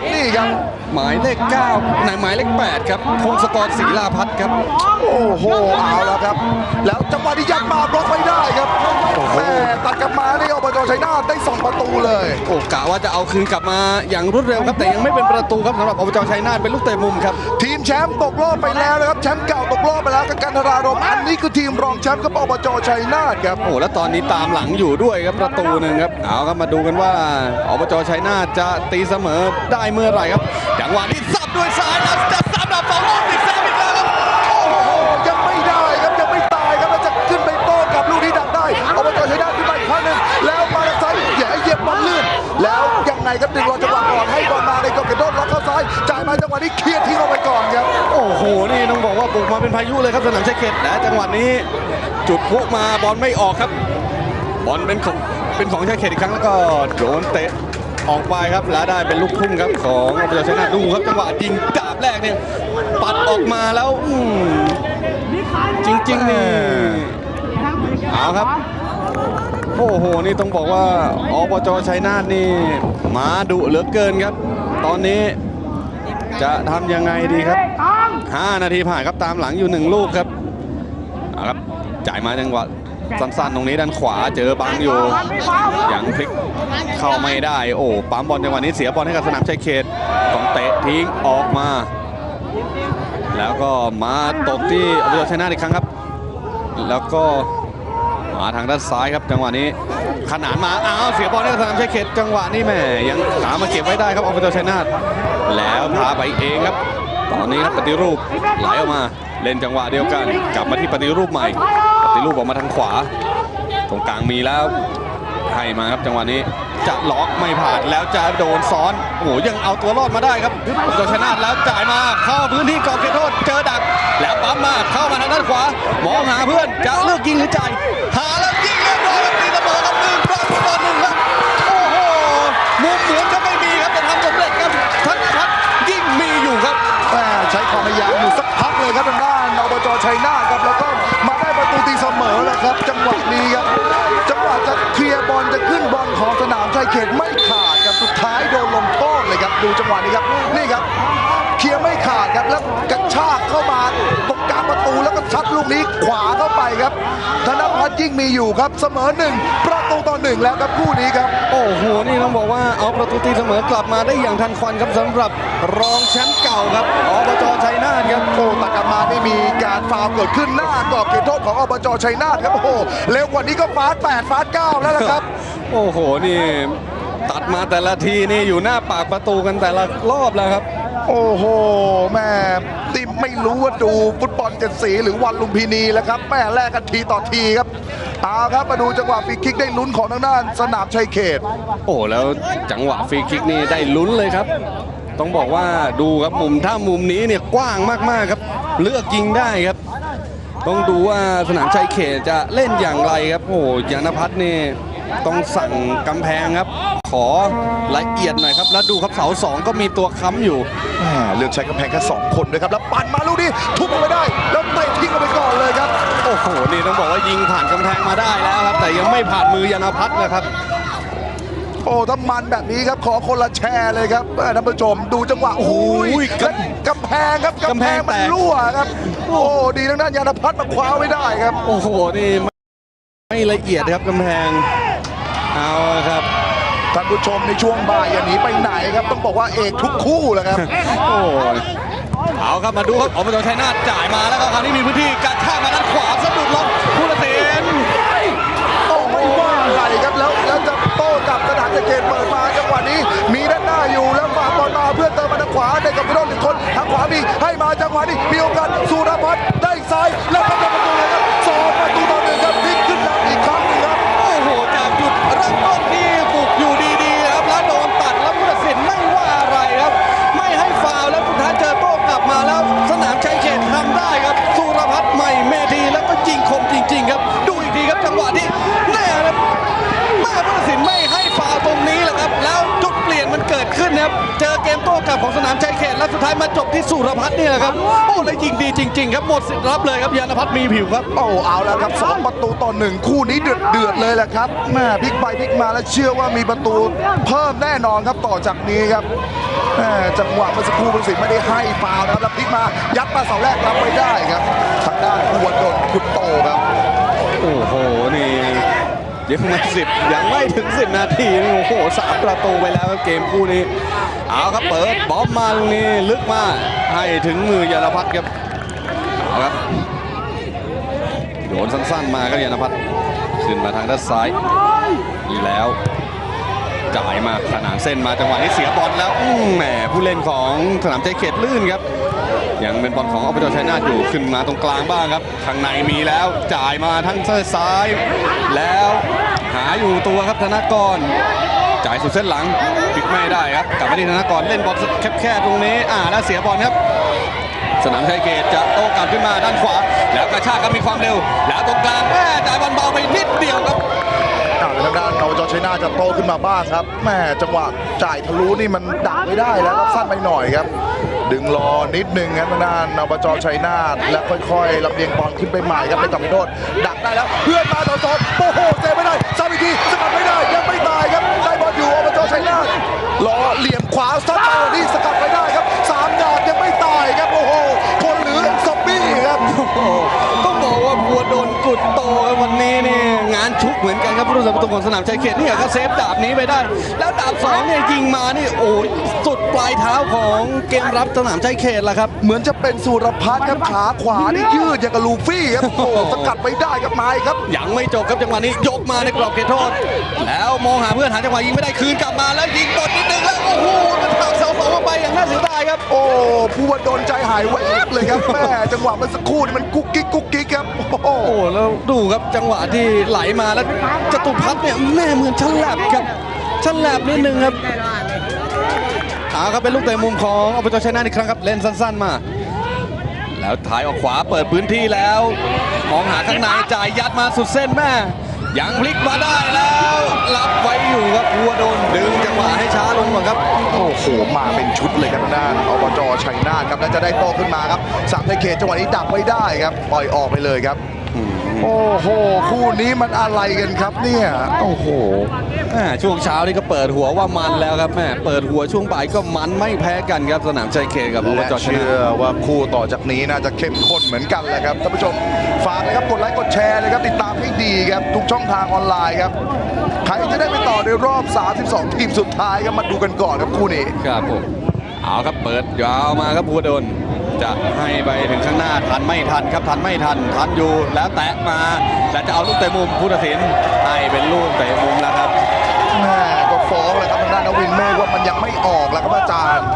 เข้าไปเลยครับนี่ครับหมายเลข9ไหนหมายเลข8ครับพงศกรศรีลาพัฒน์ครับ โอ้โหเอาแล้วครับ แล้วจังหวะที่ยัดมาบล็อกไม่ได้ครับแม่ตัดกลับมานี่อบจ ชัยนาทได้สองประตูเลยโอ้กะว่าจะเอาคืนกลับมาอย่างรวดเร็วครับแต่ยังไม่เป็นประตูครับสำหรับอบจชัยนาทเป็นลูกเตะมุมครับ ทีมแชมป์ตกรอบไปแล้วนะครับแชมป์เก่าตกรอบไปแล้วกับกันทรารมณ์อันนี้คือทีมรองแชมป์กับอบจชัยนาทครับโอ้แล้วตอนนี้ตามหลังอยู่ด้วยครับประตูหนึ่งครับเอาครับมาดูกันว่าอบจชัยนาทจะตีเสมอได้เมื่อไหร่ครับจังหวะนี้สับด้วยซ้าย หนี่ต้องบอกว่าบุกมาเป็นพายุเลยครับสนามชัยเขตและจังหวะนี้จุดพลุมาบอลไม่ออกครับ บอลเป็นของเป็นของชัยเขตอีกครั้งแล้วก็โดนเตะออกไปครับและได้เป็นลูกพุ่งครับของอบจชัยนาทดูครับจังหวะยิงดาบแรกเนี่ยปัดออกมาแล้วอืมจริงๆนี่เอาครับโอ้โห นี่ต้องบอกว่าอบจชัยนาทนี่มาดุเหลือเกินครับ ตอนนี้จะทำยังไงดีครับ 5 นาทีผ่านครับตามหลังอยู่หนึ่งลูกครับครับจ่ายมาจังหวะสั้นๆตรงนี้ด้านขวาเจอบังอยู่ยังพลิกเข้าไม่ได้โอ้ปั๊มบอลจังหวะนี้เสียบอลให้กับสนามชัยเขตต้องเตะทิ้งออกมา แล้วก็มาตกที่อบจชัยนาทอีกครั้งครับ แล้วก็มาทางด้านซ้ายครับจังหวะนี้ ขนานมาอ้าวเสียบอลให้กับสนามชัยเขตจังหวะนี้แม่ยังหามาเก็บไว้ได้ครับอบจชัยนาทแล้วพาไปเองครับ ตอนนี้ครับปฏิรูปไหลออกมาเล่นจังหวะเดียวกัน กลับมาที่ปฏิรูปใหม่ ปฏิรูปออกมาทางขวา ตรงกลางมีแล้วให้มาครับจังหวะนี้จะล็อกไม่ผ่านแล้วจะโดนซ้อนโอ้โหยังเอาตัวรอดมาได้ครับอบจชัยนาทแล้วจ่ายมาเข้าพื้นที่กองเขตโทษเจอดัก แล้วปั๊มมาเข้ามาทางด้านขวามองหาเพื่อนจะเลือกยิงหรือจ่ายหาแล้วยิงเรียบร้อยครับตีเสมอครับหนึ่งประตูต่อหนึ่ง พักเลยครับทางด้านอบจชัยนาทครับแล้วก็มาได้ประตูตีเสมอแล้วครับ จังหวะนี้ครับจังหวะจะเคลียร์บอลจะขึ้นบอลของสนามชัยเขตไม่ขาดครับสุดท้ายโดนลงโทษเลยครับดูจังหวะนี้ครับนี่ครับเคลียร์ไม่ขาดครับแล้วกระชากเข้ามาตรงกลางประตูแล้วก็ชัดลูกนี้ขวาเข้าไปครับธนพัฒน์ยิ่งมีอยู่ครับเสมอหนึ่งประตูต่อหนึ่งแล้วครับคู่นี้ครับโอ้โหนี่ต้องบอกว่าเอาประตูตีเสมอกลับมาได้อย่างทันควันครับสำหรับ รองแชมป์เก่าครับอบจชัยนาทครับโอ้ตัดกลับมานี่มีการฟาวล์เกิดขึ้นหน้ากรอบเขตโทษของอบจชัยนาทครับโอ้โหเร็วกว่านี้ก็ฟาสต์แปดฟาสต์เก้าแล้วล่ะครับ โอ้โหนี่ตัดมาแต่ละทีนี่อยู่หน้าปากประตูกันแต่ละรอบแล้วครับ โอ้โหแม่ติมไม่รู้ว่าดูฟุตบอลเจ็ดสีหรือวันลุมพินีแล้วครับแม่แลกกันทีต่อทีครับเอาครับมาดูจังหวะฟรีคิกได้ลุ้นของทางด้านสนามชัยเขต โอ้แล้วจังหวะฟรีคิกนี่ได้ลุ้นเลยครับ ต้องบอกว่าดูครับมุมถ้ามุมนี้เนี่ยกว้างมากๆครับ เลือกยิงได้ครับ ต้องดูว่าสนามชัยเขตจะเล่นอย่างไรครับโอ้ยานพัฒน์นี่ต้องสั่งกำแพงครับ ขอละเอียดหน่อยครับ แล้วดูครับเสาสองก็มีตัวค้ำอยู่แม่เลือกใช้กำแพงแค่สองคนด้วยครับ แล้วปั่นมาลูกนี้ทุบลงไปได้ แล้วเตะทิ้งออกไปก่อนเลยครับ โอ้โหนี่ต้องบอกว่ายิงผ่านกำแพงมาได้แล้วครับ แต่ยังไม่ผ่านมือยานพัฒน์นะครับ โอ้ถ้ามันแบบนี้ครับขอคนละแชร์เลยครับเอ่อท่านผู้ชมดูจังหวะโอ้ยโอ้ยแล้วกำแพงครับกำกำแพแพงงมันแตกรั่วครับโอ้ดีทางด้านยานพัฒน์มาคว้าไว้ได้ครับ โอ้โหนี่ไม่ไม่ละเอียดครับกำแพงเอาละครับท่านผู้ชมในช่วงบ่ายอย่าหนีไปไหนครับ ต้องบอกว่าเอกทุกคู่แหละครับโอ้ยเอาครับมาดูครับอบจชัยนาทจ่ายมาแล้วครับคราวนี้มีพื้นที่การข้ามมา บของสนามชัยเขตและสุดท้ายมาจบที่สุรพัฒน์นี่แหละครับ โอ้แล้วยิงดีจริง ๆ ครับหมดสิทธิ์รับเลยครับยานพัฒน์มีผิวครับ โอ้เอาแล้วครับสองประตูต่อหนึ่งคู่นี้เดือดเดือดเลยแหละครับแม่พลิกไปพลิกมาแล้วเชื่อว่ามีประตูเพิ่มแน่นอนครับต่อจากนี้ครับแม่จังหวะเมื่อสักครู่ผู้ตัดสินไม่ได้ให้ฟาวล์นะครับแล้วพลิกมายัดมาเสาแรกรับไม่ได้ครับทางด้านผู้วันโดนขุดโตครับโอ้โหนี่ยังไม่สิบยังไม่ถึง10นาทีนี่โอ้โหสามประตูไปแล้วครับเกมคู่นี้ เอาครับเปิดบอมมาตรงนี้ลึกมาให้ถึงมือยานพัฒน์ครับเอาครับโยนสั้นๆมาครับยานพัฒน์ขึ้นมาทางด้านซ้ายแล้วจ่ายมาขนานเส้นมาจังหวะนี้เสียบอลแล้วแหมผู้เล่นของสนามใจเขตลื่นครับยังเป็นบอลของอบจชัยนาทอยู่ขึ้นมาตรงกลางบ้างครับข้างในมีแล้วจ่ายมาทั้งซ้าย แล้วหาอยู่ตัวครับธนากร จ่ายสุดเส้นหลังปิดไม่ได้ครับกลับมาที่ธนากรเล่นบอลแคบๆตรงนี้อ่าแล้วเสียบอลครับ สนามชัยเกตจะโต้กลับขึ้นมาด้านขวา แล้วกระชากครับมีความเร็ว แล้วตรงกลางแม่จ่ายบอลเบาไปนิดเดียวครับทางด้านนวจชัยนาจะโตขึ้นมาบ้างครับแม่จังหวะจ่ายทะลุนี่มันดักไม่ได้แล้วครับสั้นไปหน่อยครับ ดึงรอนิดนึงครับทางด้านนวจชัยนาทและค่อยๆลำเลียงบอลขึ้นไปใหม่ครับในต่อโทษดักได้แล้วเพื่อนมาต่อโซนโอ้โหเซฟไม่ได้ซ้ำอีกทีสกัดไม่ได้ ชัยนาทรอเหลี่ยมขวาซัดมานี่สกัดไปได้ครับ ต้องบอกว่าบัวโดนกุดโตครับวันนี้นี่งานชุกเหมือนกันครับผู้รักษาประตูของสนามชัยเขตเนี่ยก็เซฟดาบนี้ไปได้ แล้วดาบสองเนี่ยยิงมานี่โอ้ยสุดปลายเท้าของเกมรับสนามชัยเขตละครับ เหมือนจะเป็นสุรพัฒน์ครับขาขวานี่ยืดอย่างกับลูฟี่ครับโอ้โหสกัดไม่ได้ครับไม้ครับยังไม่จบครับจังหวะนี้ยกมาในกรอบเขตโทษ แล้วมองหาเพื่อนหาจังหวะยิงไม่ได้คืนกลับมาแล้วยิงกดนิดนึงแล้วโอ้โหมันถักเสาสองออกไปอย่างน่าเสียดายครับโอ้ ผู้ว่าโดนใจหายแวบเลยครับแม่จังหวะเมื่อสักครู่นี่มันกุ๊กกิ๊กกุ๊กกิ๊กครับ โอ้โหโอ้แล้วดูครับจังหวะที่ไหลมาแล้วจตุพัฒน์เนี่ยแม่เหมือนฉลับครับฉลับนิดนึงครับเอาครับเป็นลูกเตะมุมของอบจชัยนาทอีกครั้งครับเล่นสั้น ๆมา แล้วถ่ายออกขวาเปิดพื้นที่แล้วมองหาข้างในจ่ายยัดมาสุดเส้นแม่ยังพลิกมาได้แล้วรับไว้อยู่ครับหัวโดนดึงจังหวะ ให้ช้าลงก่อนครับ โอ้โห มาเป็นชุดเลยครับทางด้านอบจชัยนาทครับ แล้วจะได้โตขึ้นมาครับสามไทยเขตจังหวะนี้ดักไม่ได้ครับ ปล่อยออกไปเลยครับโอ้โห คู่นี้มันอะไรกันครับเนี่ย โอ้โหแม่ช่วงเช้านี่ก็เปิดหัวว่ามันแล้วครับแม่เปิดหัวช่วงบ่ายก็มันไม่แพ้กันครับสนามชัยเขตกับอบและจชัยเชื่นาอทว่าคู่ต่อจากนี้น่าจะเข้มข้นเหมือนกันแหละครับท่านผู้ชม ฝากนะครับกดไลค์กดแชร์นะครับติดตามให้ดีครับทุกช่องทางออนไลน์ครับใครจะได้ไปต่อในรอบ 32 ทีมสุดท้ายครับมาดูกันก่อนครับคู่นี้ครับผมเอาครับเปิดยาวมาครับบัวโดนจะให้ไปถึงข้างหน้าทันไม่ทันครับทันไม่ทันทันอยู่แล้วแตะมาแล้วจะเอาลูกเตะมุมผู้ตัดสินให้เป็นลูกเตะมุมแล้วครับแม่ก็ฟ้องแหละครับทางด้านนวินเมฆว่ามันยังไม่ออกแล้วครับอาจารย์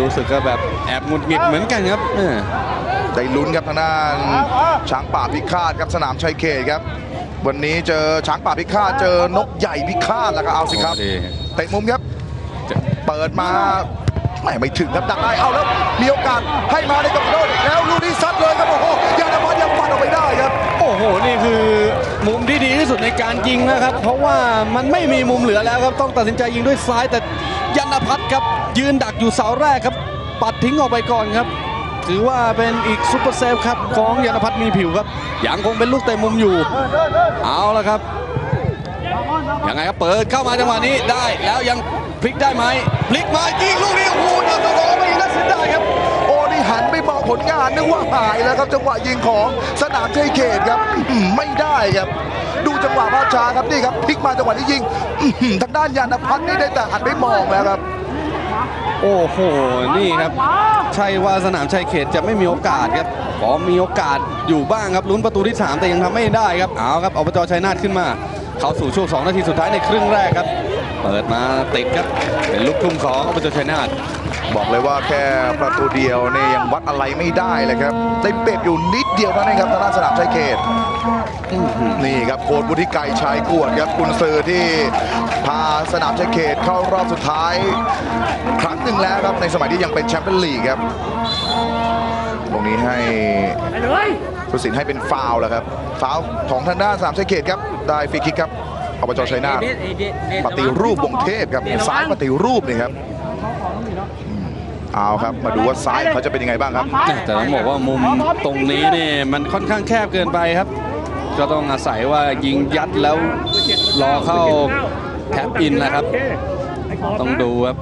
รู้สึกก็แบบแอบหงุดหงิดเหมือนกันครับเออ ได้ลุ้นครับทางด้านช้างป่าพิฆาตครับสนามชัยเขตครับ วันนี้เจอช้างป่าพิฆาตเจอนกใหญ่พิฆาตแล้วก็เอาสิครับดีเตะมุมครับจะเปิดมาไม่ไม่ถึงครับดักได้เอาแล้วมีโอกาสให้มาในกับโดนแล้วลูกนี้ซัดเลยครับโอ้โหยานวัฒน์ยังฟันออกไปได้ครับโอ้โหนี่คือมุมที่ดีที่สุดในการยิงนะครับ เพราะว่ามันไม่มีมุมเหลือแล้วครับต้องตัดสินใจยิงด้วยซ้ายแต่ยันพัฒน์ครับยืนดักอยู่เสาแรกครับ ปัดทิ้งออกไปก่อนครับ ถือว่าเป็นอีกซุปเปอร์เซฟครับของยันพัฒน์มีผิวครับยังคงเป็นลูกเตะมุมอยู่ เอาละครับยังไงครับเปิดเข้ามาจังหวะนี้ได้แล้วยังพลิกได้ไหมพลิกมายิงลูกนี้โอ้โหโดนตัวรองไปอีกน่าเสียดายครับ โอ้นี่หันไปมองผลงานนึกว่าหายแล้วครับจังหวะยิงของสนามชัยเขตครับไม่ได้ครับ ดูจังหวะภาพช้าครับนี่ครับพลิกมาจังหวะที่ยิงทางด้านยานพัฒน์นี่ได้แต่หันไปมองแล้วครับ โอ้โห นี่ครับ ใช่ว่าสนามชัยเขตจะไม่มีโอกาสครับพอมีโอกาสอยู่บ้างครับลุ้นประตูที่ 3 แต่ยังทำไม่ได้ครับเอาครับอบจชัยนาทขึ้นมา เข้าสู่ช่วง 2 นาทีสุดท้ายในครึ่งแรกครับ เปิดมาติดครับ เป็นลูกทุ่มของอบจชัยนาท บอกเลยว่าแค่ประตูเดียวเนี่ยยังวัดอะไรไม่ได้เลยครับได้เปรียบอยู่นิดเดียวเท่านั้นครับทางด้านสนามชัยเขตนี่ครับโค้ชบุธิไกรชายกวดครับกุนซือที่พาสนามชัยเขตเข้ารอบสุดท้าย ครั้งหนึ่งแล้วครับในสมัยที่ยังเป็นแชมเปี้ยนลีกครับ ตรงนี้ให้ผู้สินให้เป็นฟาวล์แล้วครับฟาวล์ของทางด้านสนามชัยเขตครับได้ฟรีคิกครับอบจชัยนาทปฏิรูปวงเทพครับซ้ายปฏิรูปนี่ครับ เอาครับมาดูว่าซ้ายเขาจะเป็นยังไงบ้างครับ แต่ต้องบอกว่ามุมตรงนี้เนี่ยมันค่อนข้างแคบเกินไปครับ ก็ต้องอาศัยว่ายิงยัดแล้วรอเข้าแท็บอินนะครับ ต้องดูครับ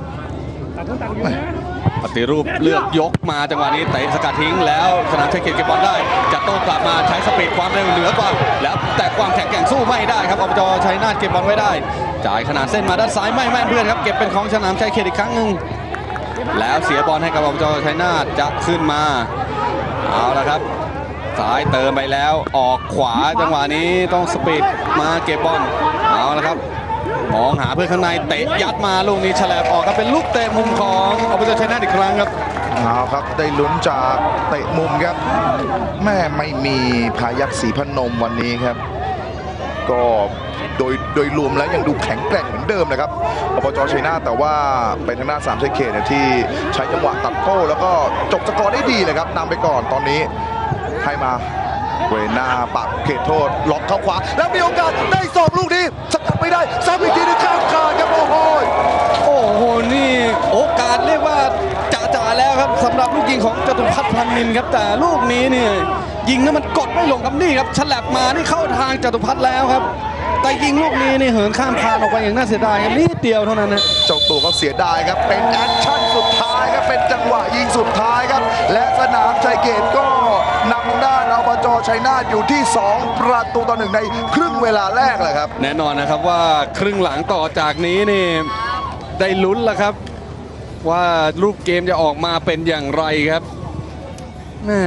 ปฏิรูปเลือกยกมาจังหวะนี้เตะสกัดทิ้งแล้วสนามชัยเขตเก็บบอลได้ จะโต้กลับมาใช้สปีดความเร็วเหนือกว่าแล้วแต่ความแข็งแกร่งสู้ไม่ได้ครับอบจชัยนาทเก็บบอลไว้ได้ จ่ายขนาดเส้นมาด้านซ้ายไม่แม่นเพื่อนครับเก็บเป็นของสนามชัยเขตอีกครั้งหนึ่ง แล้วเสียบอลให้กับอบจชัยนาทจะขึ้นมา เอาละครับซ้ายเติมไปแล้วออกขวาจังหวะนี้ต้องสปีดมาเก็บบอลเอาละครับ มองหาเพื่อนข้างในเตะยัดมาลูกนี้ฉลบออกครับเป็นลูกเตะมุมของอบจชัยนาทอีกครั้งครับเอาครับได้ลุ้นจากเตะมุมครับ แม่ไม่มีพายักสีพนมวันนี้ครับ ก็ โดยโดยรวมแล้วยังดูแข็งแกร่งเหมือนเดิมนะครับอบจชัยนาแต่ว่าเป็นทางด้านสามชัยเขตเนี่ยที่ใช้จังหวะตัดโต้แล้วก็จบสกอร์ได้ดีเลยครับนำไปก่อนตอนนี้ให้มาเวนาปักเขตโทษล็อกเข้าขวา แล้วมีโอกาสได้สองลูกนี้สกัดไม่ได้ซ้ำอีกทีนึงข้ามคานครับโอ้โหโอ้โหนี่โอกาสเรียกว่าจ่าๆแล้วครับสำหรับลูกยิงของจตุพัฒน์พันนินครับ แต่ลูกนี้เนี่ยยิงแล้วมันกดไม่ลงครับนี่ครับฉลับมานี่เข้าทางจตุพัฒน์แล้วครับ แต่ยิงลูกนี้นี่เหินข้ามคานออกไปอย่างน่าเสียดายครับนิดเดียวเท่านั้นนะเจ้าตัวเขาเสียดายครับ เป็นแอคชั่นสุดท้ายครับ เป็นจังหวะยิงสุดท้ายครับ และสนามชัยเกตก็นำด้านอบจชัยนาทอยู่ที่ 2 ประตูต่อหนึ่งในครึ่งเวลาแรกแหละครับ แน่นอนนะครับว่าครึ่งหลังต่อจากนี้นี่ได้ลุ้นแล้วครับ ว่ารูปเกมจะออกมาเป็นอย่างไรครับแม่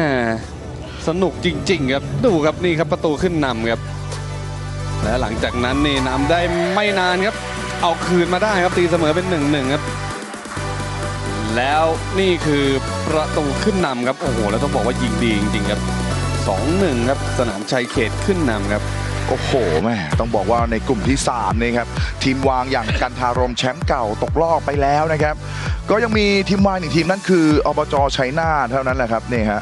สนุกจริง ๆ ครับ ดูครับนี่ครับประตูขึ้นนำครับ และหลังจากนั้นนี่นำได้ไม่นานครับ เอาคืนมาได้ครับตีเสมอเป็น1นหนึ่งครับ แล้วนี่คือประตูขึ้นนำครับโอ้โหแล้วต้องบอกว่ายิงดีจริงๆครับ2-1ครับสนามชัยเขตขึ้นนำครับโอ้โหแม่ต้องบอกว่าในกลุ่มที่3นี่ครับทีมวางอย่างกันทารมแชมป์เก่าตกรอบไปแล้วนะครับ ก็ยังมีทีมวางหนึ่งทีมนั่นคืออบจชัยนาทเท่านั้นแหละครับนี่ฮะ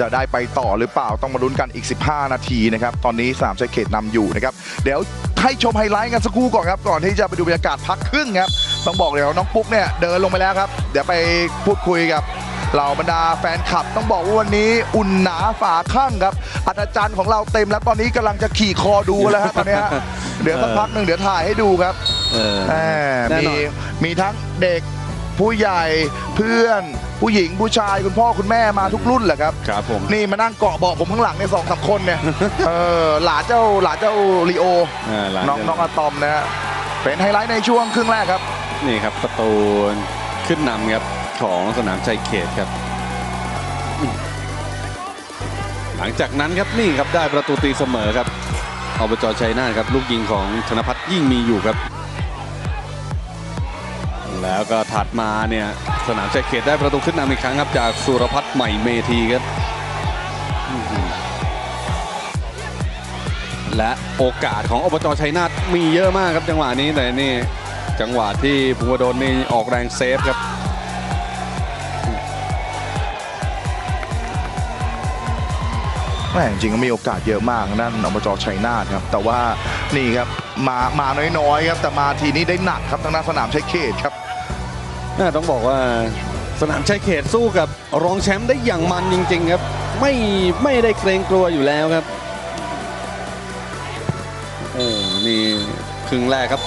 จะได้ไปต่อหรือเปล่าต้องมาลุ้นกันอีก 15 นาทีนะครับ ตอนนี้สนามชัยเขตนำอยู่นะครับ เดี๋ยวให้ชมไฮไลท์กันสักครู่ก่อนครับก่อนที่จะไปดูบรรยากาศพักครึ่งครับต้องบอกเดี๋ยวน้องปุ๊กเนี่ยเดินลงไปแล้วครับ เดี๋ยวไปพูดคุยกับเหล่าบรรดาแฟนคลับต้องบอกว่าวันนี้อุ่นหนาฝาข้างครับอัศจรรย์ของเราเต็มแล้วตอนนี้กำลังจะขี่คอดูแล้วฮะตอนนี้ฮะเดี๋ยวสักพักหนึ่งเดี๋ยวถ่ายให้ดูครับเออแหมแน่มีนอนมีทั้งเด็ก ผู้ใหญ่เพื่อน ผู้หญิงผู้ชายคุณพ่อคุณแม่มาทุกรุ่นแหละครับ ครับผม นี่มานั่งเกาะเบาะผมข้างหลังในยสองสามคนเนี่ย เออหลานเจ้าหลานเจ้าลีโอเออหลานน้องเจ้า น้องอะตอมนะฮะเป็นไฮไลท์ในช่วงครึ่งแรกครับ นี่ครับประตูขึ้นนำครับของสนามชัยเขตครับอืมหลังจากนั้นครับนี่ครับได้ประตูตีเสมอครับอบจชัยนาทครับลูกยิงของธนพัฒน์ยิ่งมีอยู่ครับ แล้วก็ถัดมาเนี่ยสนามชัยเขตได้ประตูขึ้นนำอีกครั้งครับจากสุรพัฒน์ใหม่เมธีครับและโอกาสของอบจชัยนาทมีเยอะมากครับจังหวะนี้แต่นี่จังหวะที่ภูวดลนี่ออกแรงเซฟครับแม่จริงก็มีโอกาสเยอะมากนั่นอบจชัยนาทครับ แต่ว่านี่ครับมามาน้อยๆครับแต่มาทีนี้ได้หนักครับทางด้านสนามชัยเขตครับ ต้องบอกว่าสนามชายเขตสู้กับรองแชมป์ได้อย่างมันจริง ๆ ครับ ไม่ไม่ได้เกรงกลัวอยู่แล้วครับโอ้นี่ครึ่งแรกครับ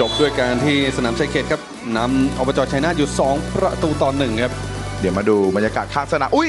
จบด้วยการที่สนามชายเขตครับนำอบจชัยนาทอยู่ 2 ประตูต่อหนึ่งครับ เดี๋ยวมาดูบรรยากาศข้างสนามอุ้ย